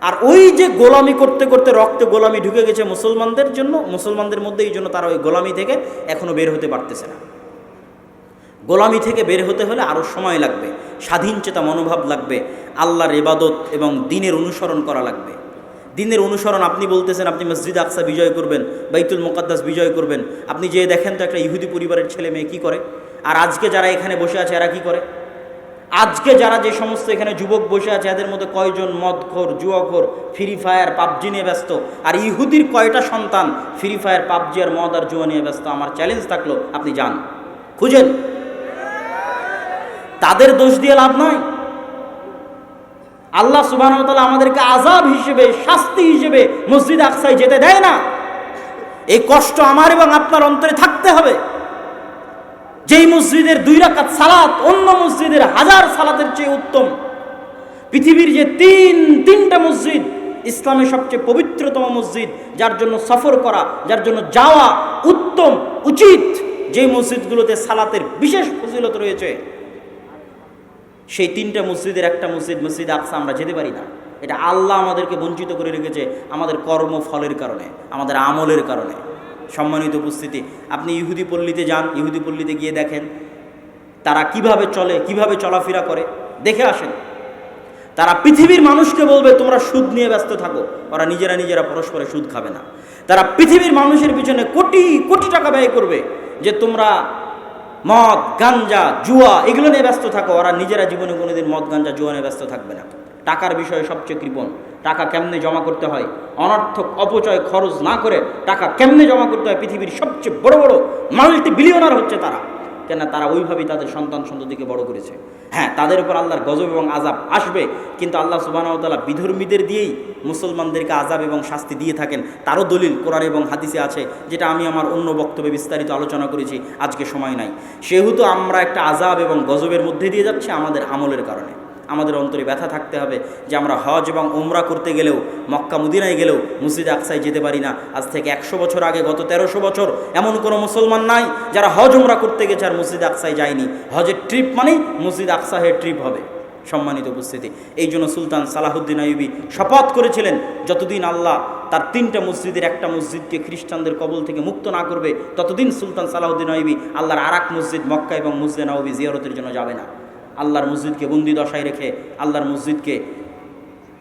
আর ওই যে গোলামি করতে করতে রক্তে গোলামি ঢুকে গেছে মুসলমানদের জন্য, মুসলমানদের মধ্যে এই জন্য তারা ওই গোলামি থেকে এখনও বের হতে পারতেছে না। গোলামি থেকে বের হতে হলে আরও সময় লাগবে, স্বাধীন চেতা মনোভাব লাগবে, আল্লাহর ইবাদত এবং দিনের অনুসরণ করা লাগবে। দিনের অনুসরণ আপনি বলতেছেন, আপনি মসজিদ আকসা বিজয় করবেন, বাইতুল মোকাদ্দাস বিজয় করবেন। আপনি যে দেখেন তো একটা ইহুদি পরিবারের ছেলে মেয়ে কী করে? আর আজকে যারা এখানে বসে আছে, এরা কী করে? আজকে যারা যে সমস্ত এখানে যুবক বসে আছে, এদের মধ্যে কয়জন মদখোর, জুয়াখোর, ফ্রি ফায়ার, পাবজি নিয়ে ব্যস্ত? আর ইহুদির কয়টা সন্তান ফ্রি ফায়ার, পাবজি আর মদ আর জুয়া নিয়ে ব্যস্ত? আমার চ্যালেঞ্জ থাকল, আপনি যান। খুঁজেন। তাদের দোষ দিয়ে লাভ নয়। আল্লাহ সুবাহ আমাদেরকে আজাব হিসেবে, শাস্তি হিসেবে মসজিদ আকসাই যেতে দেয় না। এই কষ্ট আমার এবং আপনার অন্তরে থাকতে হবে। যেই মসজিদের দুই রাকাত সালাত, অন্য মসজিদের হাজার সালাতের চেয়ে উত্তম। পৃথিবীর যে তিন, তিনটা মসজিদ, ইসলামের সবচেয়ে পবিত্রতম মসজিদ, যার জন্য সফর করা, যার জন্য যাওয়া উত্তম, উচিত, যেই মসজিদগুলোতে সালাতের বিশেষ ফজিলত রয়েছে, সেই তিনটা মসজিদের একটা মসজিদ মসজিদ আকসা, আমরা যেতে পারি না। এটা আল্লাহ আমাদেরকে বঞ্চিত করে রেখেছে আমাদের কর্মফলের কারণে, আমাদের আমলের কারণে। সম্মানিত উপস্থিতি। আপনি ইহুদি পল্লীতে যান, ইহুদি পল্লীতে গিয়ে দেখেন তারা কীভাবে চলে, কীভাবে চলাফেরা করে। দেখে আসেন। তারা পৃথিবীর মানুষকে বলবে, তোমরা সুদ নিয়ে ব্যস্ত থাকো। ওরা নিজেরা নিজেরা পরস্পরে সুদ খাবে না। তারা পৃথিবীর মানুষের পিছনে কোটি কোটি টাকা ব্যয় করবে যে, তোমরা মদ, গাঞ্জা, জুয়া, এগুলো নিয়ে ব্যস্ত থাকো। ওরা নিজেরা জীবনে কোনোদিন মদ, গাঞ্জা, জুয়া নিয়ে ব্যস্ত থাকবে না। টাকার বিষয়ে সবচেয়ে কৃপণ। টাকা কেমনে জমা করতে হয়? অনর্থক অপচয় খরচ না করে টাকা কেমনে জমা করতে হয়? পৃথিবীর সবচেয়ে বড় বড় মাল্টি বিলিয়নার হচ্ছে তারা। কেন তারা ওইভাবেই তাদের সন্তান সন্ততিকে বড় করেছে। হ্যাঁ তাদের উপর আল্লাহর গজব এবং আজাব আসবে, কিন্তু আল্লাহ সুবাহতাল্লাহ বিধর্মীদের দিয়েই মুসলমানদেরকে আজাব এবং শাস্তি দিয়ে থাকেন। তারও দলিল কোরআন এবং হাদিসে আছে, যেটা আমি আমার অন্য বক্তব্যে বিস্তারিত আলোচনা করেছি, আজকে সময় নাই। সেহেতু আমরা একটা আজাব এবং গজবের মধ্যে দিয়ে যাচ্ছি আমাদের আমলের কারণে। আমাদের অন্তরে ব্যথা থাকতে হবে যে আমরা হজ এবং ওমরা করতে গেলেও, মক্কা মুদিনায় গেলেও মসজিদ আকসায় যেতে পারি না। আজ থেকে একশো বছর আগে, গত তেরোশো বছর এমন কোনো মুসলমান নাই যারা হজ ওমরা করতে গেছে আর মসজিদ আকসায় যায়নি। হজের ট্রিপ মানেই মসজিদ আকসাহের ট্রিপ হবে। সম্মানিত উপস্থিতি, এই জন্য সুলতান সালাহুদ্দিন আইবি শপথ করেছিলেন, যতদিন আল্লাহ তার তিনটা মসজিদের, একটা মসজিদকে খ্রিস্টানদের কবল থেকে মুক্ত না করবে, ততদিন সুলতান সালাহুদ্দিন আইবি আল্লাহর আরাক মসজিদ মক্কা এবং মসজিদ নবী জিয়ারতের জন্য যাবে না। আল্লাহর মসজিদকে বন্দি দশায় রেখে, আল্লাহর মসজিদকে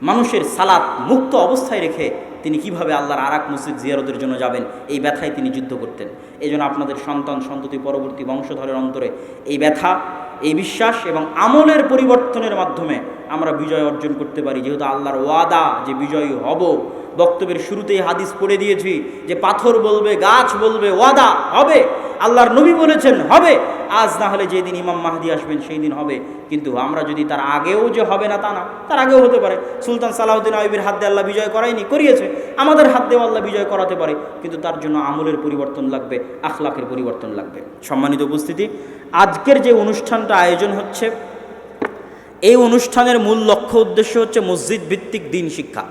মানুষের সালাত মুক্ত অবস্থায় রেখে তিনি কীভাবে আল্লাহর আরাক মসজিদ জিয়ারতের জন্য যাবেন? এই ব্যথায় তিনি যুদ্ধ করতেন। এই জন্য আপনাদের সন্তান, সন্ততি পরবর্তী বংশধরের অন্তরে এই ব্যথা, এই বিশ্বাস এবং আমলের পরিবর্তনের মাধ্যমে আমরা বিজয় অর্জন করতে পারি। যেহেতু আল্লাহর ওয়াদা যে বিজয়ী হব বক্তব্যের শুরুতেই হাদিস পড়ে দিয়েছি যে পাথর বলবে, গাছ বলবে, ওয়াদা হবে, আল্লাহর নবী বলেছেন হবে, আজ না হলে যেদিন ইমাম মাহদি আসবেন সেই দিন হবে। কিন্তু আমরা যদি তার আগেও যে হবে না তা না, তার আগেও হতে পারে। সুলতান সালাউদ্দিন আইবির হাত দিয়ে আল্লাহ বিজয় করায়নি, করিয়েছে। আমাদের হাত দিয়েও আল্লাহ বিজয় করাতে পারে, কিন্তু তার জন্য আমলের পরিবর্তন লাগবে, আখলাকের পরিবর্তন লাগবে। সম্মানিত উপস্থিতি, আজকের যে অনুষ্ঠানটা আয়োজন হচ্ছে, এই অনুষ্ঠানের মূল লক্ষ্য উদ্দেশ্য হচ্ছে মসজিদ ভিত্তিক দিন শিক্ষা।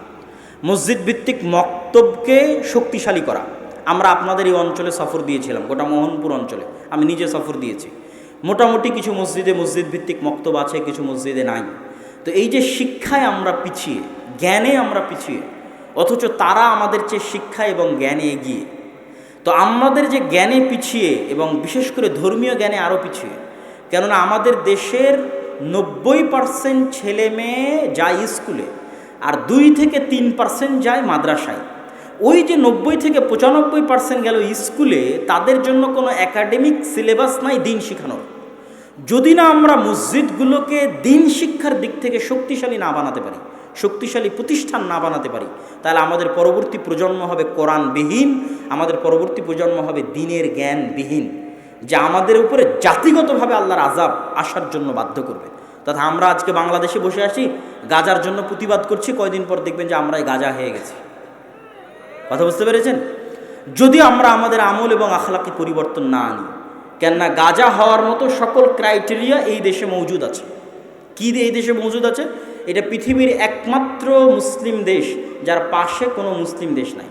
মসজিদ ভিত্তিক মক্তবকে শক্তিশালী করা। আমরা আপনাদের এই অঞ্চলে সফর দিয়েছিলাম, গোটা মোহনপুর অঞ্চলে। আমি নিজে সফর দিয়েছি। মোটামুটি কিছু মসজিদে মসজিদ ভিত্তিক মক্তব আছে, কিছু মসজিদে নাই। তো এই যে শিক্ষায় আমরা পিছিয়ে, জ্ঞানে আমরা পিছিয়ে, অথচ তারা আমাদের চেয়ে শিক্ষা এবং জ্ঞানে এগিয়ে। তো আমাদের যে জ্ঞানে পিছিয়ে এবং বিশেষ করে ধর্মীয় জ্ঞানে আরও পিছিয়ে, কেননা আমাদের দেশের নব্বই পার্সেন্ট ছেলে মেয়ে যায় স্কুলে আর দুই থেকে তিন পার্সেন্ট যায় মাদ্রাসায়। ওই যে নব্বই থেকে পঁচানব্বই পার্সেন্ট গেল স্কুলে, তাদের জন্য কোনো একাডেমিক সিলেবাস নাই দিন শেখানোর। যদি না আমরা মসজিদগুলোকে দিন শিক্ষার দিক থেকে শক্তিশালী না বানাতে পারি, শক্তিশালী প্রতিষ্ঠান না বানাতে পারি, তাহলে আমাদের পরবর্তী প্রজন্ম হবে কোরআনবিহীন, আমাদের পরবর্তী প্রজন্ম হবে দিনের জ্ঞানবিহীন, যা আমাদের উপরে জাতিগতভাবে আল্লাহর আজাব আসার জন্য বাধ্য করবে। তথা আমরা আজকে বাংলাদেশে বসে আছি, গাজার জন্য প্রতিবাদ করছি, কয়দিন পর দেখবেন যে আমরাই গাজা হয়ে গেছি। কথা বুঝতে পেরেছেন? যদি আমরা আমাদের আমল এবং আখলাকে পরিবর্তন না আনি, কেননা গাজা হওয়ার মতো সকল ক্রাইটেরিয়া এই দেশে মজুদ আছে। কী এই দেশে মজুদ আছে? এটা পৃথিবীর একমাত্র মুসলিম দেশ, যার পাশে কোনো মুসলিম দেশ নাই।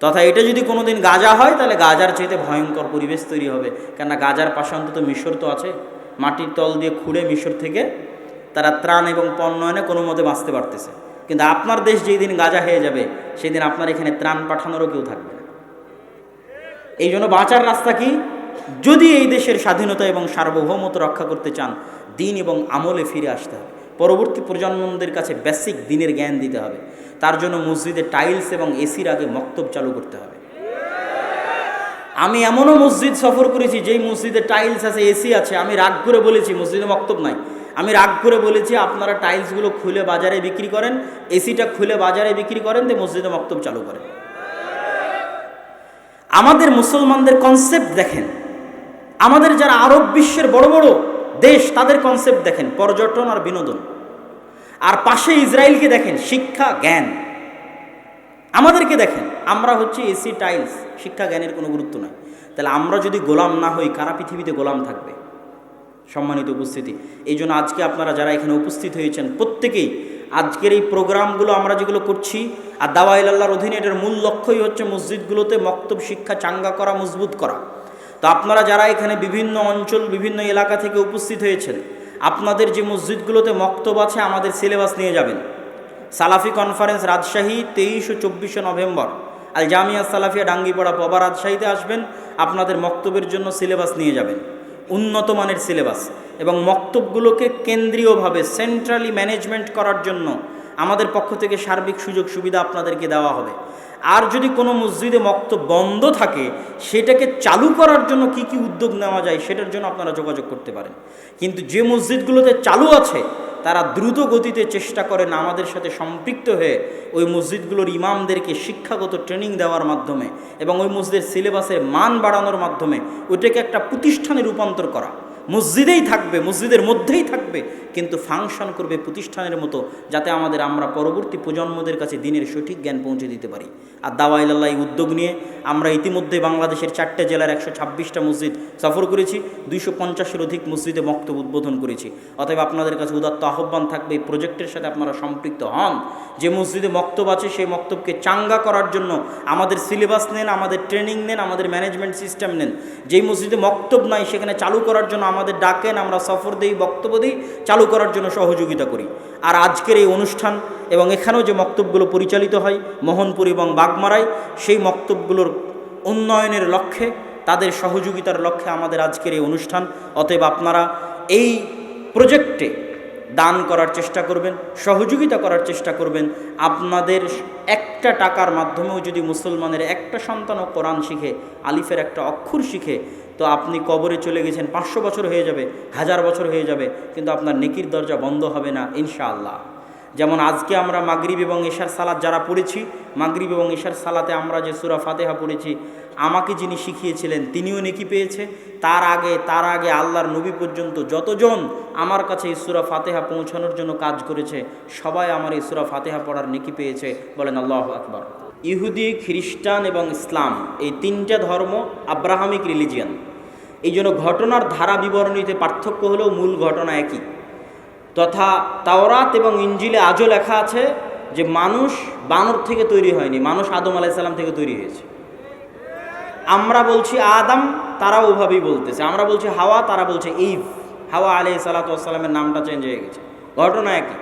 তথা এটা যদি কোনো দিন গাজা হয়, তাহলে গাজার চাইতে ভয়ঙ্কর পরিবেশ তৈরি হবে। কেননা গাজার পাশে অন্তত মিশর তো আছে। মাটির তল দিয়ে খুঁড়ে মিশর থেকে তারা ত্রাণ এবং পণ্য এনে কোনো মতে বাঁচতে পারতেছে। কিন্তু আপনার দেশ যেই দিন গাজা হয়ে যাবে, সেই দিন আপনার এখানে ত্রাণ পাঠানোরও কেউ থাকবে না। এই জন্য বাঁচার রাস্তা কি? যদি এই দেশের স্বাধীনতা এবং সার্বভৌমত্ব রক্ষা করতে চান, দিন এবং আমলে ফিরে আসতে হবে। পরবর্তী প্রজন্মদের কাছে বেসিক দিনের জ্ঞান দিতে হবে। তার জন্য মসজিদে টাইলস এবং এসির আগে মক্তব চালু করতে হবে। আমি এমনও মসজিদ সফর করেছি, যেই মসজিদে টাইলস আছে এসি আছে, আমি রাগ করে বলেছি, মসজিদে মক্তব নাই। আমি রাগ করে বলেছি, আপনারা টাইলসগুলো খুলে বাজারে বিক্রি করেন এসিটা খুলে বাজারে বিক্রি করেন, দিয়ে মসজিদে মক্তব চালু করেন। আমাদের মুসলমানদের কনসেপ্ট দেখেন। আমাদের যারা আরব বিশ্বের বড় বড় দেশ, তাদের কনসেপ্ট দেখেন, পর্যটন আর বিনোদন। আর পাশে ইসরায়েলকে দেখেন, শিক্ষা, জ্ঞান। আমাদেরকে দেখেন, আমরা হচ্ছে এসি, টাইলস, শিক্ষা জ্ঞানের কোনো গুরুত্ব নাই তাহলে আমরা যদি গোলাম না হই, কারা পৃথিবীতে গোলাম থাকবে? সম্মানিত উপস্থিতি। এই জন্য আজকে আপনারা যারা এখানে উপস্থিত হয়েছেন, প্রত্যেকেই আজকের এই প্রোগ্রামগুলো আমরা যেগুলো করছি, আর দাওয়াইল আল্লাহর অধীনে এটার মূল লক্ষ্যই হচ্ছে মসজিদগুলোতে মক্তব শিক্ষা চাঙ্গা করা, মজবুত করা। তো আপনারা যারা এখানে বিভিন্ন অঞ্চল, বিভিন্ন এলাকা থেকে উপস্থিত হয়েছেন, আপনাদের যে মসজিদগুলোতে মক্তব আছে, আমাদের সিলেবাস নিয়ে যাবেন। সালাফি কনফারেন্স রাজশাহী তেইশ ও চব্বিশে নভেম্বর। আল জামিয়া সালাফিয়া ডাঙ্গিপাড়া পবা রাজশাহীতে আসবেন, আপনাদের মক্তব্যের জন্য সিলেবাস নিয়ে যাবেন। উন্নত মানের সিলেবাস এবং মক্তবগুলোকে কেন্দ্রীয়ভাবে সেন্ট্রালি ম্যানেজমেন্ট করার জন্য আমাদের পক্ষ থেকে সার্বিক সুযোগ সুবিধা আপনাদেরকে দেওয়া হবে। আর যদি কোনো মসজিদে মক্ত বন্ধ থাকে, সেটাকে চালু করার জন্য কি কি উদ্যোগ নেওয়া যায় সেটার জন্য আপনারা যোগাযোগ করতে পারেন। কিন্তু যে মসজিদগুলোতে চালু আছে, তারা দ্রুত গতিতে চেষ্টা করেন আমাদের সাথে সম্পৃক্ত হয়ে ওই মসজিদগুলোর ইমামদেরকে শিক্ষাগত ট্রেনিং দেওয়ার মাধ্যমে এবং ওই মসজিদের সিলেবাসের মান বাড়ানোর মাধ্যমে ওইটাকে একটা প্রতিষ্ঠানে রূপান্তর করা। মসজিদেই থাকবে, মসজিদের মধ্যেই থাকবে, কিন্তু ফাংশন করবে প্রতিষ্ঠানের মতো, যাতে আমাদের আমরা পরবর্তী প্রজন্মদের কাছে দিনের সঠিক জ্ঞান পৌঁছে দিতে পারি। আর দাওয়াইল্লাহ এই উদ্যোগ নিয়ে আমরা ইতিমধ্যে বাংলাদেশের চারটে জেলার একশো ছাব্বিশটা মসজিদ সফর করেছি, দুইশো পঞ্চাশের অধিক মসজিদে মক্তব উদ্বোধন করেছি। অতএব আপনাদের কাছে উদাত্ত আহ্বান থাকবে, এই প্রজেক্টের সাথে আপনারা সম্পৃক্ত হন। যে মসজিদে মক্তব আছে, সেই মক্তবকে চাঙ্গা করার জন্য আমাদের সিলেবাস নেন, আমাদের ট্রেনিং নেন, আমাদের ম্যানেজমেন্ট সিস্টেম নেন। যেই মসজিদে মক্তব নাই, সেখানে চালু করার জন্য আমাদের ডাকেন, আমরা সফর দিই, বক্তব্য দিই, চালু করার জন্য সহযোগিতা করি। আর আজকের এই অনুষ্ঠান এবং এখানেও যে মক্তবগুলো পরিচালিত হয়, মোহনপুর এবং বাগমারায়, সেই মক্তবগুলোর উন্নয়নের লক্ষ্যে, তাদের সহযোগিতার লক্ষ্যে আমাদের আজকের এই অনুষ্ঠান। অতএব আপনারা এই প্রজেক্টে দান করার চেষ্টা করবেন, সহযোগিতা করার চেষ্টা করবেন। আপনাদের একটা টাকার মাধ্যমেও যদি মুসলমানের একটা সন্তানও কোরআন শিখে, আলিফের একটা অক্ষর শিখে তো আপনি কবরে চলে গেছেন, পাঁচশো বছর হয়ে যাবে, হাজার বছর হয়ে যাবে, কিন্তু আপনার নেকির দরজা বন্ধ হবে না, ইনশাআল্লাহ। যেমন আজকে আমরা মাগরিব এবং এশার সালাত যারা পড়েছি, মাগরিব এবং এশার সালাতে আমরা যে সুরা ফাতেহা পড়েছি, আমাকে যিনি শিখিয়েছিলেন, তিনিও নেকি পেয়েছে। তার আগে তার আগে আল্লাহর নবী পর্যন্ত যতজন আমার কাছে এই সুরা ফাতেহা পৌঁছানোর জন্য কাজ করেছে, সবাই আমার এই সুরা ফাতেহা পড়ার নেকি পেয়েছে, বলেন আল্লাহ আকবর। ইহুদি, খ্রিস্টান এবং ইসলাম, এই তিনটা ধর্ম আব্রাহামিক রিলিজিয়ান এই জন্য ঘটনার ধারা বিবরণীতে পার্থক্য হলেও মূল ঘটনা একই। তথা তাওরাত এবং ইঞ্জিলে আজও লেখা আছে যে মানুষ বানর থেকে তৈরি হয়নি, মানুষ আদম আলাইসাল্লাম থেকে তৈরি হয়েছে। আমরা বলছি আদম, তারাও ওভাবেই বলতেছে। আমরা বলছি হাওয়া, তারা বলছে ইভ হাওয়া আলাই সালাতামের নামটা চেঞ্জ হয়ে গেছে। ঘটনা একই।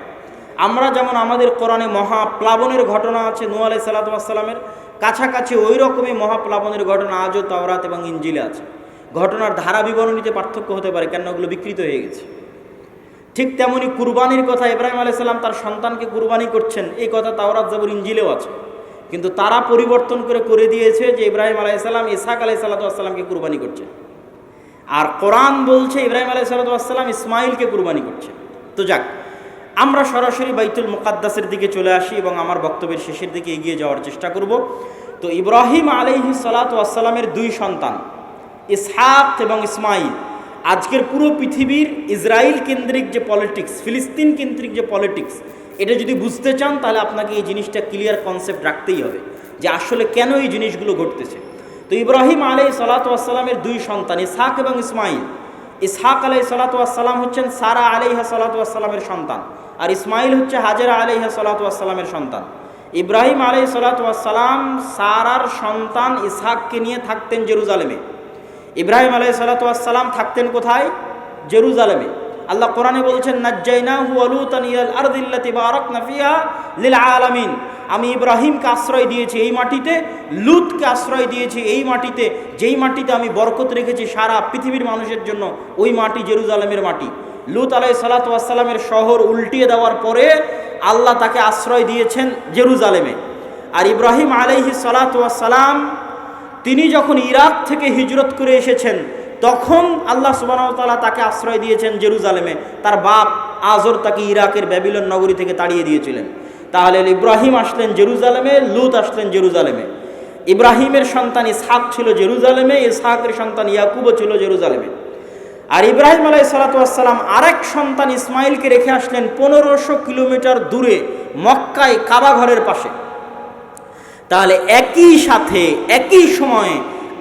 আমরা যেমন আমাদের কোরআনে মহাপ্লাবনের ঘটনা আছে নু আলাই কাছাকাছি ওই রকমই মহাপ্লাবনের ঘটনা আজও তাওরাত এবং ইঞ্জিলে আছে। ঘটনার ধারা বিবরণীতে পার্থক্য হতে পারে কেন ওগুলো বিকৃত হয়ে গেছে। ঠিক তেমনি কুরবানির কথা ইব্রাহিম আলাইসাল্লাম তার সন্তানকে কুরবানি করছেন, এই কথা তাওরাত জাবুর ইঞ্জিলেও আছে। কিন্তু তারা পরিবর্তন করে করে দিয়েছে যে ইব্রাহিম আলাইসাল্লাম ইসাক আলাই সাল্লাতামকে কুরবানি করছে আর কোরআন বলছে ইব্রাহিম আলাই সাল্লাতাম ইসমাইলকে কুরবানি করছে তো যাক আমরা সরাসরি বাইতুল মুকাদ্দাসের দিকে চলে আসি এবং আমার বক্তব্যের শেষের দিকে এগিয়ে যাওয়ার চেষ্টা করব। তো ইব্রাহিম আলাইহি সালাতামের দুই সন্তান, ইসহাক এবং ইসমাইল আজকের পুরো পৃথিবীর ইসরায়েল কেন্দ্রিক যে পলিটিক্স, ফিলিস্তিন কেন্দ্রিক যে পলিটিক্স, এটা যদি বুঝতে চান তাহলে আপনাকে এই জিনিসটা ক্লিয়ার কনসেপ্ট রাখতেই হবে যে আসলে কেন এই জিনিসগুলো ঘটতেছে। তো ইব্রাহিম আলাই সালাতামের দুই সন্তান, ইসহাক এবং ইসমাইল ইসহাক আলাই সালাতাম হচ্ছেন সারা আলাইহা সালাতামের সন্তান। আর ইসমাইল হচ্ছে হাজেরা আলাইহা সালাতামের সন্তান। ইব্রাহিম আলাই সালাতাম সারার সন্তান ইসহাককে নিয়ে থাকতেন জেরুজালেমে। ইব্রাহিম আলাই সালাতাম থাকতেন কোথায়? জেরুজালেমে। আল্লাহ কোরআনে বলছেন, নাজ্জাইনাহু ওয়া লুতান ইলাল আরদিল্লাতি বারাকনা ফিহা লিল আলামিন। আমি ইব্রাহিমকে আশ্রয় দিয়েছি এই মাটিতে, লুতকে আশ্রয় দিয়েছি এই মাটিতে, যেই মাটিতে আমি বরকত রেখেছি সারা পৃথিবীর মানুষের জন্য, ওই মাটি জেরুজালেমের মাটি। লুত আলাই সালাতামের শহর উল্টিয়ে দেওয়ার পরে আল্লাহ তাকে আশ্রয় দিয়েছেন জেরুজালেমে। আর ইব্রাহিম আলাইহি সালাতাম তিনি যখন ইরাক থেকে হিজরত করে এসেছেন, তখন আল্লাহ সুবাহতালা তাকে আশ্রয় দিয়েছেন জেরুজালেমে। তার বাপ আজর তাকে ইরাকের ব্যাবিলন নগরী থেকে তাড়িয়ে দিয়েছিলেন। তাহলে ইব্রাহিম আসলেন জেরুজালেমে, লুত আসলেন জেরুজালেমে। ইব্রাহিমের সন্তান ইসহাক ছিল জেরুজালেমে, ইসহাকের সন্তান ইয়াকুবও ছিল জেরুজালেমে। আর ইব্রাহিম আলাই সালাতাম আরেক সন্তান ইসমাইলকে রেখে আসলেন পনেরোশো কিলোমিটার দূরে, মক্কায় কাবা ঘরের পাশে। তাহলে একই সাথে, একই সময়ে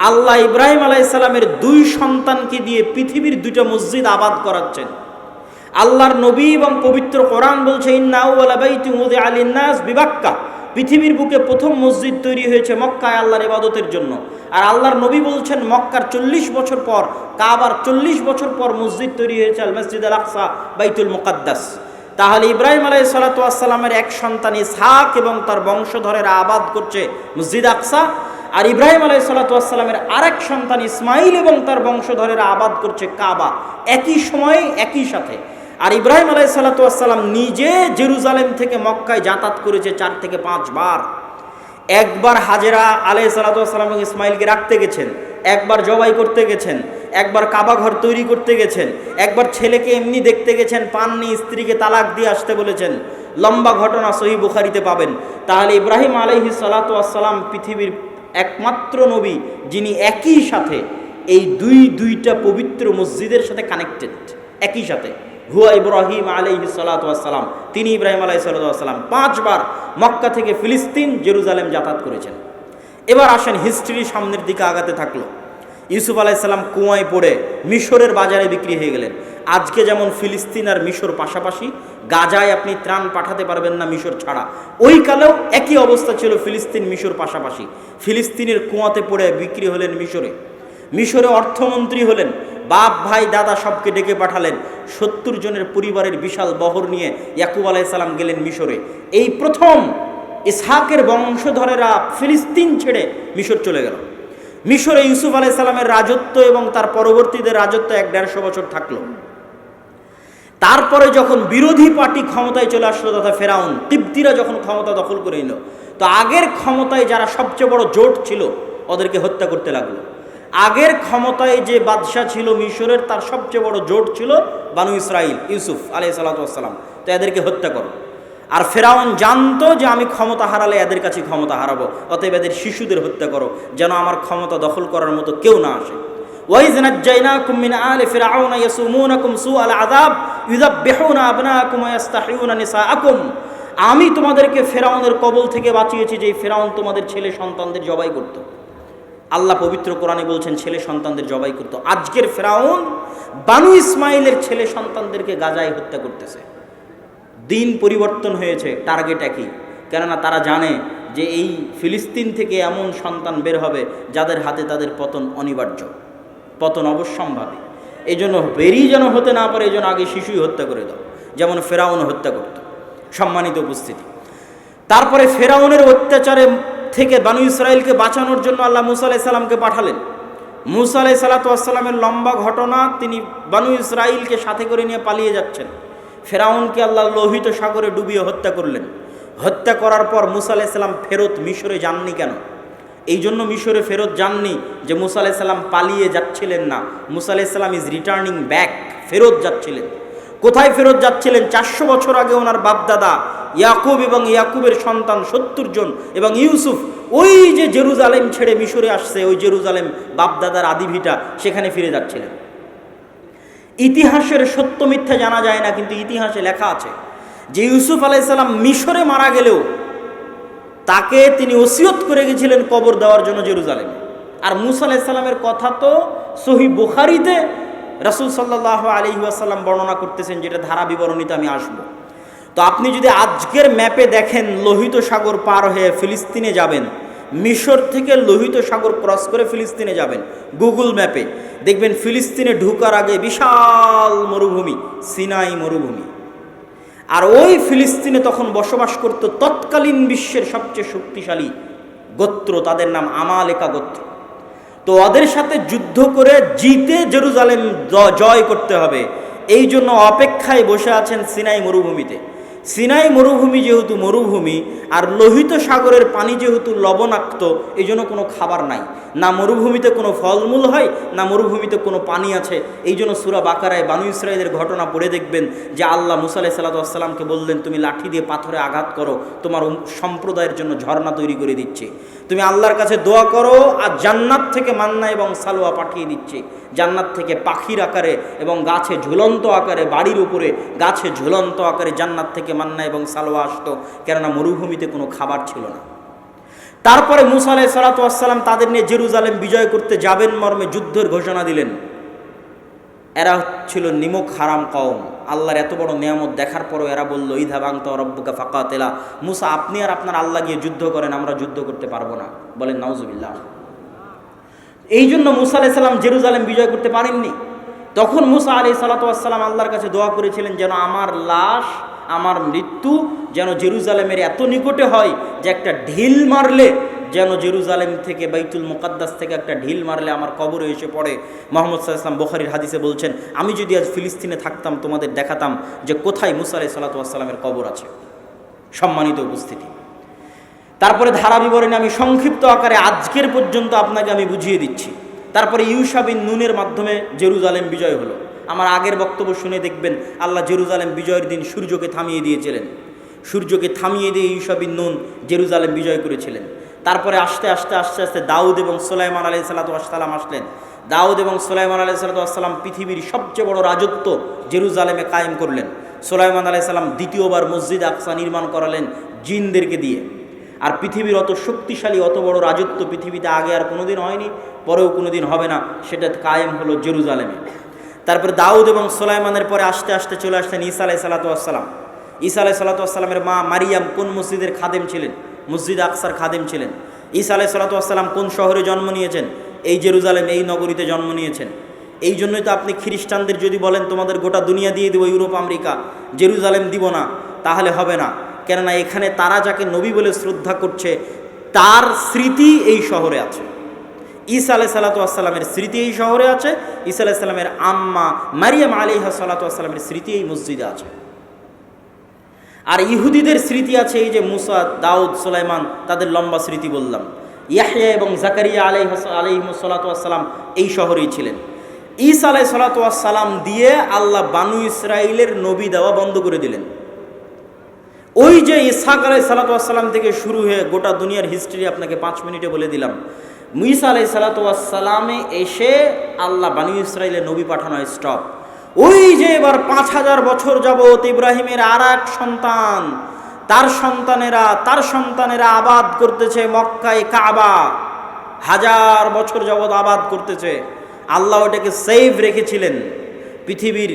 আল্লাহ ইব্রাহিম আলাইসাল্লামের দুই সন্তানকে দিয়ে পৃথিবীর দুটো মসজিদ আবাদ করাচ্ছেন। আল্লাহর নবী এবং পবিত্র কোরআন বলছে আলিনাস বিবাক্কা। পৃথিবীর বুকে প্রথম মসজিদ তৈরি হয়েছে মক্কায় আল্লাহর ইবাদতের জন্য। আর আল্লাহর নবী বলছেন, মক্কার চল্লিশ বছর পর, কাবার চল্লিশ বছর পর মসজিদ তৈরি হয়েছে আল মসজিদ আল আকসা বাইতুল মুকাদ্দাস। তাহলে ইব্রাহিম আলাই সালাতামের এক সন্তান ইসহাক এবং তার বংশধরেরা আবাদ করছে মসজিদ আকসা। আর ইব্রাহিম আলাই সালাতামের আরেক সন্তান ইসমাইল এবং তার বংশধরেরা আবাদ করছে কাবা। একই সময়ে, একই সাথে। আর ইব্রাহিম আলাই সালাতাম নিজে জেরুজালেম থেকে মক্কায় যাতায়াত করেছে চার থেকে পাঁচ বার। একবার হাজেরা আলাই সালাতাম এবং ইসমাইলকে রাখতে গেছেন, একবার জবাই করতে গেছেন, একবার কাবা ঘর তৈরি করতে গেছেন, একবার ছেলেকে এমনি দেখতে গেছেন, পাননি স্ত্রীকে তালাক দিয়ে আসতে বলেছেন। লম্বা ঘটনা সহি বুখারিতে পাবেন। তাহলে ইব্রাহিম আলহি সালাতাম পৃথিবীর একমাত্র নবী যিনি একই সাথে এই দুই, দুইটা পবিত্র মসজিদের সাথে কানেক্টেড একই সাথে। হুয়া ইব্রাহিম আলহি সালাতাম তিনি ইব্রাহিম আলাই সাল্লাম পাঁচবার মক্কা থেকে ফিলিস্তিন জেরুজালেম যাতায়াত করেছেন। এবার আসেন হিস্ট্রি সামনের দিকে আগাতে থাকল। ইউসুফ আলাইসাল্লাম কুয়ায় পড়ে মিশরের বাজারে বিক্রি হয়ে গেলেন। আজকে যেমন ফিলিস্তিন আর মিশর পাশাপাশি, গাজায় আপনি ত্রাণ পাঠাতে পারবেন না মিশর ছাড়া। ওই কালেও একই অবস্থা ছিল ফিলিস্তিন মিশর পাশাপাশি। ফিলিস্তিনের কুয়াতে পড়ে বিক্রি হলেন মিশরে। মিশরে অর্থমন্ত্রী হলেন বাপ, ভাই, দাদা সবকে ডেকে পাঠালেন। সত্তর জনের পরিবারের বিশাল বহর নিয়ে ইয়াকুব আলাইসাল্লাম গেলেন মিশরে। এই প্রথম ইসহাকের বংশধরেরা ফিলিস্তিন ছেড়ে মিশর চলে গেল। মিশরে ইউসুফ আলাইসাল্লামের রাজত্ব এবং তার পরবর্তীদের রাজত্ব এক দেড়শো বছর থাকল। তারপরে যখন বিরোধী পার্টি ক্ষমতায় চলে আসলো তথা ফেরাউন তিব্তিরা যখন ক্ষমতা দখল করে নিল, তো আগের ক্ষমতায় যারা সবচেয়ে বড় জোট ছিল, ওদেরকে হত্যা করতে লাগল। আগের ক্ষমতায় যে বাদশাহ ছিল মিশরের, তার সবচেয়ে বড় জোট ছিল বানু ইসরাইল, ইউসুফ আলাই সাল্লাতাম তো এদেরকে হত্যা করো। আর ফেরাউন জানতো যে আমি ক্ষমতা হারালে এদের কাছে ক্ষমতা হারাবো, অতএব এদের শিশুদের হত্যা করো, যেন আমার ক্ষমতা দখল করার মতো কেউ না আসে। আমি তোমাদেরকে ফেরাউনের কবল থেকে বাঁচিয়েছি যে ফেরাউন তোমাদের ছেলে সন্তানদের জবাই করত। আল্লাহ পবিত্র কোরআনে বলছেন, ছেলে সন্তানদের জবাই করত। আজকের ফেরাউন বানু ইসমাইলের ছেলে সন্তানদেরকে গাজায় হত্যা করতেছে। দিন পরিবর্তন হয়েছে, টার্গেট একই। কেননা তারা জানে যে এই ফিলিস্তিন থেকে এমন সন্তান বের হবে যাদের হাতে তাদের পতন অনিবার্য, পতন অবশ্যম্ভাবী। এই জন্য বেরি যেন হতে না পারে এই জন্য আগে শিশুই হত্যা করে দাও, যেমন ফেরাউন হত্যা করত। সম্মানিত উপস্থিতি। তারপরে ফেরাউনের অত্যাচারে থেকে বানু ইসরায়েলকে বাঁচানোর জন্য আল্লাহ মুসা আলাই সাল্লামকে পাঠালেন। মুসা আলাই সাল্লাতামের লম্বা ঘটনা তিনি বানু ইসরায়েলকে সাথে করে নিয়ে পালিয়ে যাচ্ছেন। ফেরাউনকে আল্লাহ লোহিত সাগরে ডুবিয়ে হত্যা করলেন। হত্যা করার পর মুসা আলাইসাল্লাম ফেরত মিশরে যাননি কেন? এই জন্য মিশরে ফেরত যাননি যে মুসা আলাইসাল্লাম পালিয়ে যাচ্ছিলেন না। মুসা আলাইসাল্লাম ইজ রিটার্নিং ব্যাক ফেরত যাচ্ছিলেন। কোথায় ফেরত যাচ্ছিলেন? চারশো বছর আগে ওনার বাপদাদা ইয়াকুব এবং ইয়াকুবের সন্তান সত্তর জন এবং ইউসুফ, ওই যে জেরুজালেম ছেড়ে মিশরে আসছে, ওই জেরুজালেম বাপদাদার আদিভিটা সেখানে ফিরে যাচ্ছিলেন। ইতিহাসের সত্য মিথ্যা জানা যায় না, কিন্তু ইতিহাসে লেখা আছে যে ইউসুফ আলাইসাল্লাম মিশরে মারা গেলেও তাকে তিনি ওসিয়ত করে গেছিলেন কবর দেওয়ার জন্য জেরুজালেমে। আর মুসা আলাইসাল্লামের কথা তো সহি বুখারিতে রাসুল সাল্লাহ আলি আসাল্লাম বর্ণনা করতেছেন যেটা ধারা বিবরণীতে আমি আসব। তো আপনি যদি আজকের ম্যাপে দেখেন লোহিত সাগর পার হয়ে ফিলিস্তিনে যাবেন, মিশর থেকে লোহিত সাগর ক্রস করে ফিলিস্তিনে যাবেন, গুগল ম্যাপে দেখবেন ফিলিস্তিনে ঢুকার আগে বিশাল মরুভূমি, সিনাই মরুভূমি। আর ওই ফিলিস্তিনে তখন বসবাস করত তৎকালীন বিশ্বের সবচেয়ে শক্তিশালী গোত্র, তাদের নাম আমালেকা গোত্র। তো ওদের সাথে যুদ্ধ করে জিতে জেরুজালেম জয় করতে হবে। এই জন্য অপেক্ষায় বসে আছেন সিনাই মরুভূমিতে। সিনাই মরুভূমি যেহেতু মরুভূমি, আর লোহিত সাগরের পানি যেহেতু লবণাক্ত, এই জন্য কোনো খাবার নাই। না মরুভূমিতে কোনো ফলমূল হয়, না মরুভূমিতে কোনো পানি আছে। এই জন্য সুরা বাকারায় বানু ইসরায়েলের ঘটনা পড়ে দেখবেন যে আল্লাহ মুসা আলাহি সাল্লাতামকে বললেন, তুমি লাঠি দিয়ে পাথরে আঘাত করো, তোমার সম্প্রদায়ের জন্য ঝর্ণা তৈরি করে দিচ্ছে। তুমি আল্লাহর কাছে দোয়া করো আর জান্নাত থেকে মান্না এবং সালোয়া পাঠিয়ে দিচ্ছে। জান্নাত থেকে পাখির আকারে এবং গাছে ঝুলন্ত আকারে, বাড়ির উপরে গাছে ঝুলন্ত আকারে জান্নাত থেকে মান্না এবং সালোয়া আসতো। কেননা মরুভূমিতে কোনো খাবার ছিল না। তারপরে মুসা আলাই সালাতাম তাদের নিয়ে জেরুজালেম বিজয় করতে যাবেন মর্মে যুদ্ধের ঘোষণা দিলেন। এরা ছিল নিমক হারাম কওম। আল্লাহর এত বড় নিয়ামত দেখার পরও এরা বলল, ইধা বাংত রব্বুকা ফাঁকা তেলা মুসা, আপনি আর আপনার আল্লাহ গিয়ে যুদ্ধ করেন, আমরা যুদ্ধ করতে পারব না। বলেন, নাউজুবিল্লাহ। এই জন্য মুসা আলাই সাল্লাম জেরুজালেম বিজয় করতে পারেননি। তখন মুসা আলি সাল্লাতাম আল্লাহর কাছে দোয়া করেছিলেন, যেন আমার লাশ, আমার মৃত্যু যেন জেরুজালেমের এত নিকটে হয় যে একটা ঢিল মারলে যেন জেরুজালেম থেকে বাইতুল মুকাদ্দাস থেকে একটা ঢিল মারলে আমার কবরে এসে পড়ে। মোহাম্মদ সাল্লাম বোখারির হাদিসে বলছেন, আমি যদি আজ ফিলিস্তিনে থাকতাম, তোমাদের দেখাতাম যে কোথায় মুসা আলি সাল্লাতামের কবর আছে। সম্মানিত উপস্থিতি। তারপরে ধারা বিবরণে আমি সংক্ষিপ্ত আকারে আজকের পর্যন্ত আপনাকে আমি বুঝিয়ে দিচ্ছি। তারপরে ইউসা বিন নুনের মাধ্যমে জেরুজালেম বিজয় হলো। আমার আগের বক্তব্য শুনে দেখবেন, আল্লাহ জেরুজালেম বিজয়ের দিন সূর্যকে থামিয়ে দিয়েছিলেন। সূর্যকে থামিয়ে দিয়ে ইউসা বিন নুন জেরুজালেম বিজয় করেছিলেন। তারপরে আস্তে আস্তে আস্তে আস্তে দাউদ এবং সোলাইমান আলাই সাল্লাতাম আসলেন। দাউদ এবং সোলাইমান আলাই সাল্লাতাম পৃথিবীর সবচেয়ে বড় রাজত্ব জেরুজালেমে কায়েম করলেন। সোলাইমান আলাই সাল্লাম দ্বিতীয়বার মসজিদ আকসা নির্মাণ করালেন জিনদেরকে দিয়ে। আর পৃথিবীর অত শক্তিশালী, অত বড় রাজত্ব পৃথিবীতে আগে আর কোনোদিন হয়নি, পরেও কোনোদিন হবে না, সেটা কায়েম হলো জেরুজালেমে। তারপরে দাউদ এবং সোলাইমানের পরে আস্তে আস্তে চলে আসলেন ঈসা আলাই সালাতাম ঈসা আলাই সালাতামের মা মারিয়াম কোন মসজিদের খাদেম ছিলেন? মসজিদ আকসার খাদেম ছিলেন। ঈসা আলাই সালাতাম কোন শহরে জন্ম নিয়েছেন? এই জেরুজালেম, এই নগরীতে জন্ম নিয়েছেন। এই জন্যই তো আপনি খ্রিস্টানদের যদি বলেন, তোমাদের গোটা দুনিয়া দিয়ে দেবো, ইউরোপ, আমেরিকা, জেরুজালেম দিব না, তাহলে হবে না। কেননা এখানে তারা যাকে নবী বলে শ্রদ্ধা করছে, তার স্মৃতি এই শহরে আছে। ঈসা আলাই সাল্লাতামের স্মৃতি এই শহরে আছে, ঈসা আলাহ সাল্লামের আম্মা মারিয়াম আলিহা সাল্লাতামের স্মৃতি এই মসজিদে আছে। আর ইহুদিদের স্মৃতি আছে এই যে মুসা, দাউদ, সুলাইমান, তাদের লম্বা স্মৃতি বললাম। ইয়াহিয়া এবং জাকারিয়া আলাই আলিম সাল্লাতাম এই শহরেই ছিলেন। ঈসা আলাই সাল্লাতাম দিয়ে আল্লাহ বানু ইসরায়েলের নবী দেওয়া বন্ধ করে দিলেন। ওই যে ইসাক আলাই সালাতাম থেকে শুরু হয়ে গোটা দুনিয়ার হিস্ট্রি আপনাকে পাঁচ মিনিটে বলে দিলাম। মুইসা আলাই সালাতামে এসে আল্লাহ বানু ইসরায়েলের নবী পাঠানো হয়, স্টপ। ওই যে এবার পাঁচ হাজার বছর যাবৎ ইব্রাহিমের আর এক সন্তান, তার সন্তানেরা তার সন্তানেরা আবাদ করতেছে মক্কায় কাবা। হাজার বছর যাবৎ আবাদ করতেছে। আল্লাহ ওটাকে সেভ রেখেছিলেন। পৃথিবীর,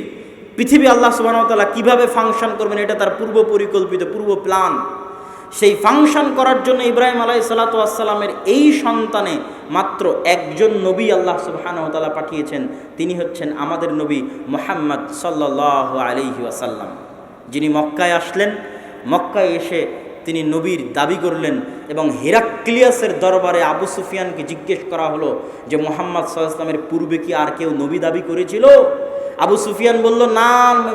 পৃথিবী আল্লাহ সুবাহতাল্লাহ কীভাবে ফাংশন করবেন এটা তার পূর্ব পরিকল্পিত পূর্ব প্ল্যান সেই ফাংশন করার জন্য ইব্রাহিম আলাই সালাতামের এই সন্তানে মাত্র একজন নবী আল্লাহ সুবাহানতালা পাঠিয়েছেন। তিনি হচ্ছেন আমাদের নবী মোহাম্মদ সাল্লাহ আলিহি আসাল্লাম যিনি মক্কায় আসলেন, মক্কায় এসে তিনি নবীর দাবি করলেন এবং হেরাক্লিয়াসের দরবারে আবু সুফিয়ানকে জিজ্ঞেস করা হলো যে, মোহাম্মদ সাল্লামের পূর্বে কি আর কেউ নবী দাবি করেছিল? আবু সুফিয়ান বলল, না,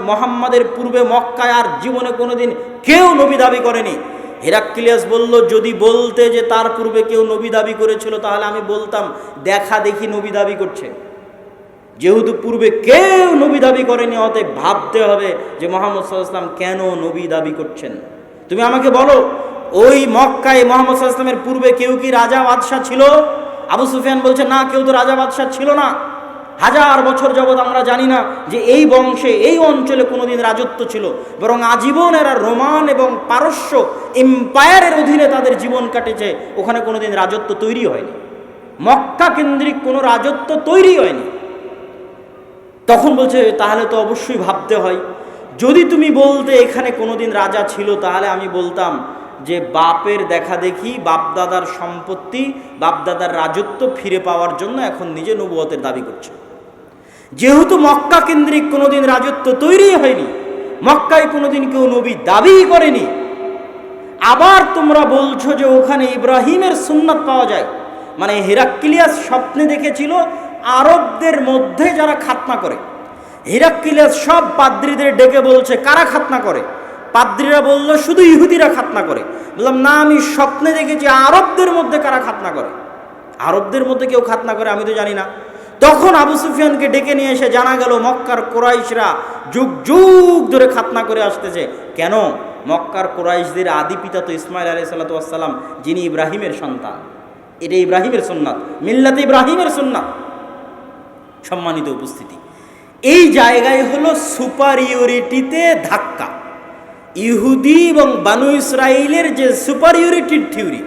মোহাম্মদের পূর্বে মক্কায় আর জীবনে কোনোদিন কেউ নবী দাবি করেনি। হেরাক্লিয়াস বলল, যদি বলতে যে তার পূর্বে কেউ নবী দাবি করেছিল, তাহলে আমি বলতাম, দেখা দেখি নবী দাবি করছে। যেহেতু পূর্বে কেউ নবী দাবি করেনি, অতএব ভাবতে হবে যে মোহাম্মদ সাল্লাম কেন নবী দাবি করছেন। তুমি আমাকে বলো, ওই মক্কায় মোহাম্মদ সাল্লামের পূর্বে কেউ কি রাজা বাদশাহ ছিল? আবু সুফিয়ান বলছে, না, কেউ তো রাজা বাদশাহ ছিল না। হাজার বছর যাবৎ আমরা জানি না যে এই বংশে, এই অঞ্চলে কোনোদিন রাজত্ব ছিল। বরং আজীবন এরা রোমান এবং পারস্য এম্পায়ারের অধীনে তাদের জীবন কাটেছে। ওখানে কোনোদিন রাজত্ব তৈরি হয়নি। মক্কা কেন্দ্রিক কোনো রাজত্ব তৈরি হয়নি। তখন বলছে, তাহলে তো অবশ্যই ভাবতে হয়। যদি তুমি বলতে এখানে কোনোদিন রাজা ছিল, তাহলে আমি বলতাম যে বাপের দেখা দেখি বাপদাদার সম্পত্তি, বাপদাদার রাজত্ব ফিরে পাওয়ার জন্য এখন নিজে নবুয়তের দাবি করছে। যেহেতু মক্কা কেন্দ্রিক কোনোদিন রাজত্ব তৈরি হয়নি, মক্কায় কোনোদিন কেউ নবী দাবি করেনি। আবার তোমরা বলছো যে ওখানে ইব্রাহিমের সুন্নাত পাওয়া যায়। মানে হিরাক্কিলিয়াস স্বপ্নে দেখেছিল আরবদের মধ্যে যারা খাতনা করে। হিরাক্কিলিয়াস সব পাদ্রীদের ডেকে বলছে, কারা খাতনা করে? পাদ্রীরা বলল, শুধু ইহুদিরা খাতনা করে। বললাম, না, আমি স্বপ্নে দেখেছি আরবদের মধ্যে কারা খাতনা করে? আরবদের মধ্যে কেউ খাতনা করে, আমি তো জানি না। তখন আবু সুফিয়ানকে ডেকে নিয়ে এসে জানা গেল মক্কার কোরাইশরা যুগ যুগ ধরে খাতনা করে আসতেছে। কেন? মক্কার কোরাইশদের আদি পিতা তো ইসমাইল আলাই সাল্লাতাম যিনি ইব্রাহিমের সন্তান। এটা ইব্রাহিমের সুন্নাত, মিল্লাতে ইব্রাহিমের সুন্নাত। সম্মানিত উপস্থিতি। এই জায়গায় হলো সুপারিয়রিটিতে ধাক্কা। ইহুদি এবং বানু ইসরায়েলের যে সুপারিয়রিটির থিওরি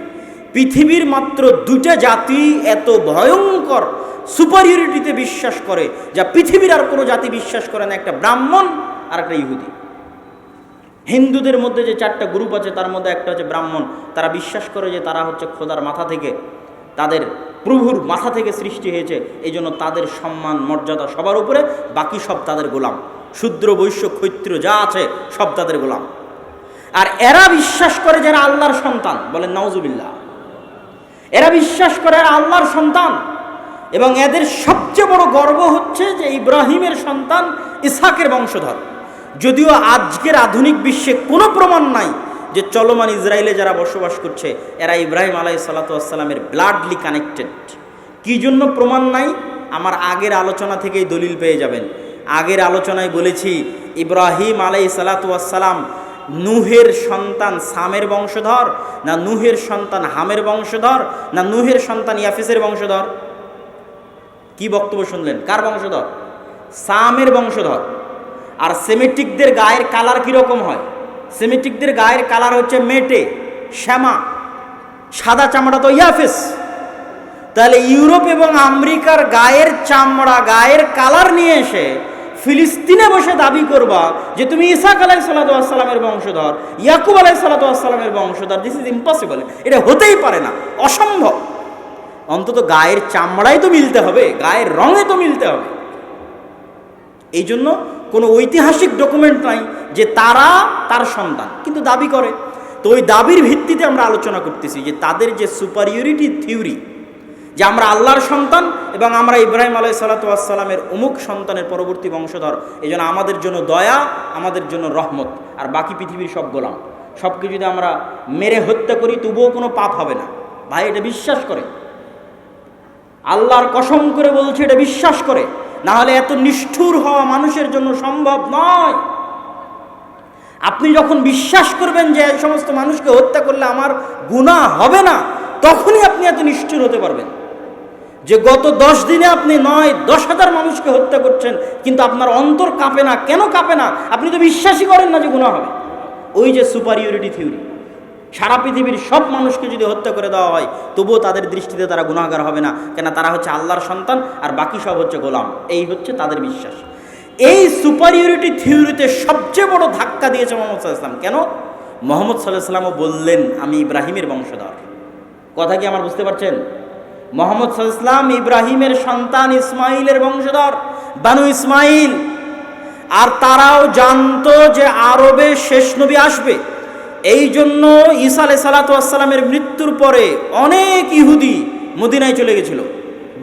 পৃথিবীর মাত্র দুটা জাতি এত ভয়ঙ্কর সুপারিয়রিটিতে বিশ্বাস করে, যা পৃথিবীর আর কোনো জাতি বিশ্বাস করে না, একটা ব্রাহ্মণ আর একটা ইহুদি। হিন্দুদের মধ্যে যে চারটা গ্রুপ আছে, তার মধ্যে একটা হচ্ছে ব্রাহ্মণ। তারা বিশ্বাস করে যে তারা হচ্ছে খোদার মাথা থেকে, তাদের প্রভুর মাথা থেকে সৃষ্টি হয়েছে এই জন্য তাদের সম্মান, মর্যাদা সবার উপরে, বাকি সব তাদের গোলাম। শূদ্র, বৈশ্য ক্ষৈত্র যা আছে, সব তাদের গোলাম। আর এরা বিশ্বাস করে যারা আল্লাহর সন্তান, বলেন নওজুবিল্লাহ এরা বিশ্বাস করে আল্লাহর সন্তান। এবং এদের সবচেয়ে বড় গর্ব হচ্ছে যে ইব্রাহিমের সন্তান ইসাকের বংশধর। যদিও আজকের আধুনিক বিশ্বে কোনো প্রমাণ নাই যে চলমান ইসরায়েলে যারা বসবাস করছে, এরা ইব্রাহিম আলাই সালাতামের ব্লাডলি কানেক্টেড কী জন্য প্রমাণ নাই? আমার আগের আলোচনা থেকেই দলিল পেয়ে যাবেন। আগের আলোচনায় বলেছি, ইব্রাহিম আলাই সালাতাম নুহের সন্তান সামের বংশধর, না নুহের সন্তান হামের বংশধর, না নুহের সন্তান ইয়াফিসের বংশধর? কি বক্তব্য শুনলেন? কার বংশধর? সামের বংশধর। আর সেমেটিকদের গায়ের কালার কীরকম হয়? সেমেটিকদের গায়ের কালার হচ্ছে মেটে, শ্যামা, সাদা চামড়া তো ইয়াফেস। তাহলে ইউরোপ এবং আমেরিকার গায়ের চামড়া, গায়ের কালার নিয়ে এসে ফিলিস্তিনে বসে দাবি করবা যে তুমি ইসাক আলাই সাল্লামের বংশধর, ইয়াকুব আলাই সাল্লামের বংশধর দিস ইজ ইম্পসিবল এটা হতেই পারে না, অসম্ভব। অন্তত গায়ের চামড়ায় তো মিলতে হবে, গায়ের রঙে তো মিলতে হবে। এই জন্য কোনো ঐতিহাসিক ডকুমেন্ট নাই যে তারা তার সন্তান, কিন্তু দাবি করে। তো ওই দাবির ভিত্তিতে আমরা আলোচনা করতেছি যে তাদের যে সুপারিয়রিটি থিওরি যে আমরা আল্লাহর সন্তান এবং আমরা ইব্রাহিম আলাই সাল্লাতামের অমুক সন্তানের পরবর্তী বংশধর। এই আমাদের জন্য দয়া, আমাদের জন্য রহমত। আর বাকি পৃথিবীর সব গোলাম। সবকে যদি আমরা মেরে হত্যা করি, তবুও কোনো পাপ হবে না। ভাই, এটা বিশ্বাস করে। আল্লাহর কসম করে বলছে, এটা বিশ্বাস করে। না হলে এত নিষ্ঠুর হওয়া মানুষের জন্য সম্ভব নয়। আপনি যখন বিশ্বাস করবেন যে এই সমস্ত মানুষকে হত্যা করলে আমার গুণা হবে না, তখনই আপনি এত নিষ্ঠুর হতে পারবেন। যে গত দশ দিনে আপনি নয়, দশ হাজার মানুষকে হত্যা করছেন, কিন্তু আপনার অন্তর কাঁপে না। কেন কাঁপে না? আপনি তো বিশ্বাসই করেন না যে গুণা হবে। ওই যে সুপারিয়রিটি থিওরি। সারা পৃথিবীর সব মানুষকে যদি হত্যা করে দেওয়া হয়, তবুও তাদের দৃষ্টিতে তারা গুণাগার হবে না। কেন তারা হচ্ছে আল্লাহর সন্তান, আর বাকি সব হচ্ছে গোলাম। এই হচ্ছে তাদের বিশ্বাস। এই সুপারিয়রিটি থিওরিতে সবচেয়ে বড় ধাক্কা দিয়েছে মোহাম্মদ সাল্লাহাম কেন? মোহাম্মদ সাল্লাহ সাল্লামও বললেন, আমি ইব্রাহিমের বংশধর। কথা কি আমার বুঝতে পারছেন? মোহাম্মদ সাল্লাম ইব্রাহিমের সন্তান ইসমাইলের বংশধর, বানু ইসমাইল আর তারাও জানতো যে আরবে শেষ নবী আসবে। এই জন্য ঈসা আলাই সালাতামের মৃত্যুর পরে অনেক ইহুদি মদিনায় চলে গেছিল।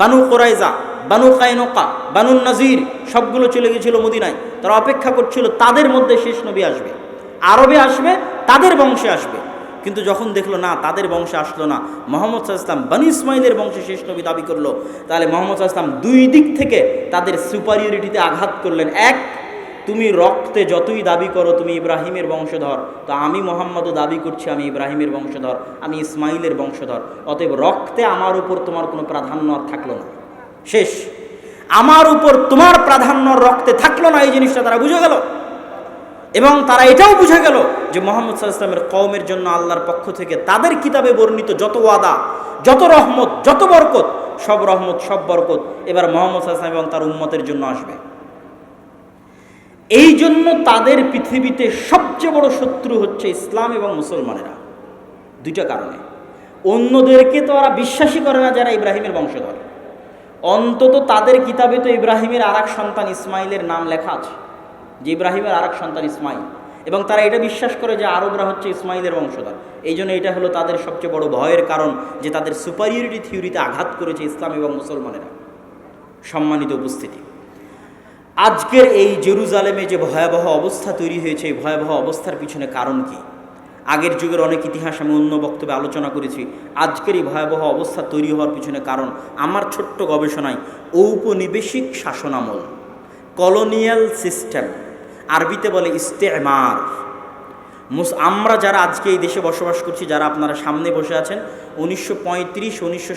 Banu Qurayza Banu Qaynuqa Banu Nadir সবগুলো চলে গেছিল মদিনায়। তারা অপেক্ষা করছিল তাদের মধ্যে শেষ নবী আসবে। আরবে আসবে, তাদের বংশে আসবে। কিন্তু যখন দেখল, না, তাদের বংশে আসলো না। মোহাম্মদ ইসলাম বানি ইসমাইলের বংশে শেষ নবী দাবি করল। তাহলে মোহাম্মদ ইসলাম দুই দিক থেকে তাদের সুপারিয়রিটিতে আঘাত করলেন। এক, তুমি রক্তে যতই দাবি করো, তুমি ইব্রাহিমের বংশধর। তো আমি মোহাম্মদও দাবি করছি, আমি ইব্রাহিমের বংশধর, আমি ইসমাইলের বংশধর। অতএব রক্তে আমার উপর তোমার কোনো প্রাধান্য আর থাকল না। শেষ। আমার উপর তোমার প্রাধান্য রক্তে থাকল না, এই জিনিসটা তারা বুঝে গেল। এবং তারা এটাও বুঝে গেল যে মোহাম্মদ সাল্লামের কওমের জন্য আল্লাহর পক্ষ থেকে তাদের কিতাবে বর্ণিত যত ওয়াদা, যত রহমত, যত বরকত, সব রহমত, সব বরকত এবার মোহাম্মদ সাল্লাম এবং তার উম্মতের জন্য আসবে। এই জন্য তাদের পৃথিবীতে সবচেয়ে বড় শত্রু হচ্ছে ইসলাম এবং মুসলমানেরা। দুইটা কারণে। অন্যদেরকে তো ওরা বিশ্বাসই করে না যারা ইব্রাহিমের বংশধর। অন্তত তাদের কিতাবে তো ইব্রাহিমের আর সন্তান ইসমাইলের নাম লেখা আছে। যে ইব্রাহিমের আর সন্তান ইসমাইল। এবং তারা এটা বিশ্বাস করে যে আরবরা হচ্ছে ইসমাইলের বংশধর। এই জন্য এটা হলো তাদের সবচেয়ে বড় ভয়ের কারণ যে তাদের সুপারিয়রিটি থিওরিতে আঘাত করেছে ইসলাম এবং মুসলমানেরা। সম্মানিত উপস্থিতি। আজকের এই জেরুজালেমে যে ভয়াবহ অবস্থা তৈরি হয়েছে, এই ভয়াবহ অবস্থার পিছনে কারণ কি? আগের যুগের অনেক ইতিহাস আমি অন্য বক্তব্যে আলোচনা করেছি। আজকের এই ভয়াবহ অবস্থা তৈরি হওয়ার পিছনে কারণ আমার ছোট্ট গবেষণায় ঔপনিবেশিক শাসনামল কলোনিয়াল সিস্টেম আরবিতে বলে ইস্তেমার। মুস আমরা যারা আজকে এই দেশে বসবাস করছি, যারা আপনারা সামনে বসে আছেন, উনিশশো পঁয়ত্রিশ, উনিশশো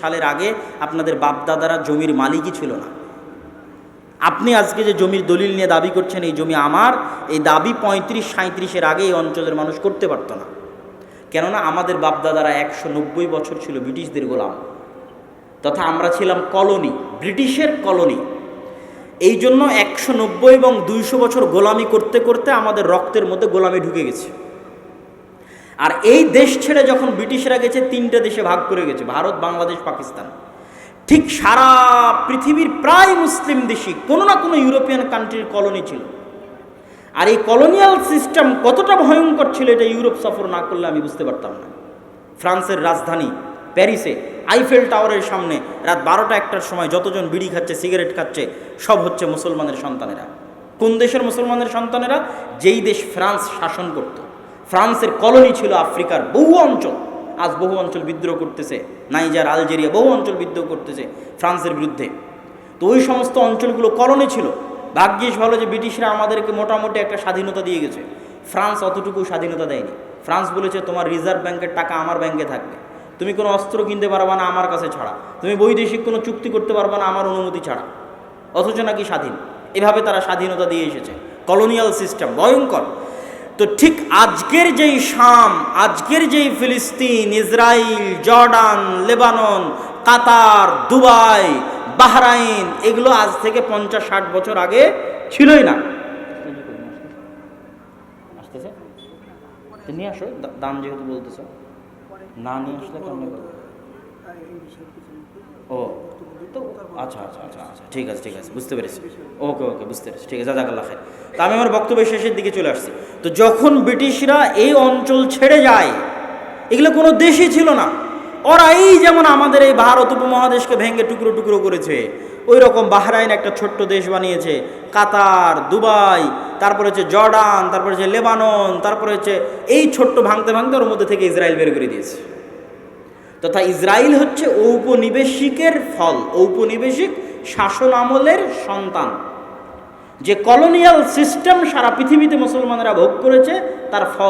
সালের আগে আপনাদের বাপদাদারা জমির মালিকই ছিল না। আপনি আজকে যে জমির দলিল নিয়ে দাবি করছেন, এই জমি আমার, এই দাবি পঁয়ত্রিশ সাঁত্রিশের আগে এই অঞ্চলের মানুষ করতে পারতো না। কেননা আমাদের বাপদাদারা একশো নব্বই বছর ছিল ব্রিটিশদের গোলাম। তথা আমরা ছিলাম কলোনি, ব্রিটিশের কলোনি। এই জন্য একশো নব্বই এবং দুইশো বছর গোলামি করতে করতে আমাদের রক্তের মধ্যে গোলামি ঢুকে গেছে। আর এই দেশ ছেড়ে যখন ব্রিটিশরা গেছে, তিনটে দেশে ভাগ করে গেছে, ভারত, বাংলাদেশ, পাকিস্তান। ঠিক সারা পৃথিবীর প্রায় মুসলিম দেশই কোনো না কোনো ইউরোপিয়ান কান্ট্রির কলোনি ছিল। আর এই কলোনিয়াল সিস্টেম কতটা ভয়ঙ্কর ছিল, এটা ইউরোপ সফর না করলে আমি বুঝতে পারতাম না। ফ্রান্সের রাজধানী প্যারিসে, আইফেল টাওয়ারের সামনে রাত বারোটা একটার সময় যতজন বিড়ি খাচ্ছে, সিগারেট খাচ্ছে, সব হচ্ছে মুসলমানের সন্তানেরা। কোন দেশের মুসলমানের সন্তানেরা? যেই দেশ ফ্রান্স শাসন করত। ফ্রান্সের কলোনি ছিল আফ্রিকার বহু অঞ্চল। আজ বহু অঞ্চল বিদ্রোহ করতেছে। নাইজার, আলজেরিয়া, বহু অঞ্চল বিদ্রোহ করতেছে ফ্রান্সের বিরুদ্ধে। তো ওই সমস্ত অঞ্চলগুলো কলোনি ছিল। ভাগ্যিস ভালো যে ব্রিটিশরা আমাদেরকে মোটামুটি একটা স্বাধীনতা দিয়ে গেছে। ফ্রান্স অতটুকু স্বাধীনতা দেয়নি। ফ্রান্স বলেছে, তোমার রিজার্ভ ব্যাংকের টাকা আমার ব্যাংকে থাকবে। তুমি কোনো অস্ত্র কিনতে পারবা না আমার কাছে ছাড়া। তুমি বৈদেশিক কোনো চুক্তি করতে পারবা না আমার অনুমতি ছাড়া। অথচ নাকি স্বাধীন। এভাবে তারা স্বাধীনতা দিয়ে এসেছে। কলোনিয়াল সিস্টেম ভয়ঙ্কর। তো ঠিক আজকের যেই শাম, আজকের যেই ফিলিস্তিন Israel Jordan, Lebanon, Qatar, Dubai, Bahrain, এগুলো আজ থেকে পঞ্চাশ, ষাট বছর আগে ছিলই না। আসতেছে? নিয়ে আসো দাম যেহেতু বলতেছো। না নিয়ে আসলে কেমন ও। তো আচ্ছা আচ্ছা আচ্ছা আচ্ছা ঠিক আছে ঠিক আছে, বুঝতে পেরেছি। ওকে ওকে, বুঝতে পেরেছি। ঠিক আছে জাজাকাল্লা খাই তা আমি আমার বক্তব্য শেষের দিকে চলে আসছি। তো যখন ব্রিটিশরা এই অঞ্চল ছেড়ে যায়, এগুলো কোনো দেশই ছিল না। ওরা এই যেমন আমাদের এই ভারত উপমহাদেশকে ভেঙে টুকরো টুকরো করেছে ওই রকম বাহরাইন একটা ছোট্ট দেশ বানিয়েছে। কাতার, দুবাই, তারপরে হচ্ছে জর্ডান, তারপরে হচ্ছে লেবানন, তারপরে হচ্ছে এই ছোট্ট ভাঙতে ভাঙতে ওর মধ্যে থেকে ইসরায়েল বের করে দিয়েছে। তথা ইসরায়েল হচ্ছে ঔপনিবেশিকের ফল, ঔপনিবেশিক শাসন আমলের সন্তান। যে কলোনিয়াল সিস্টেম সারা পৃথিবীতে মুসলমানেরা ভোগ করেছে, তার ফল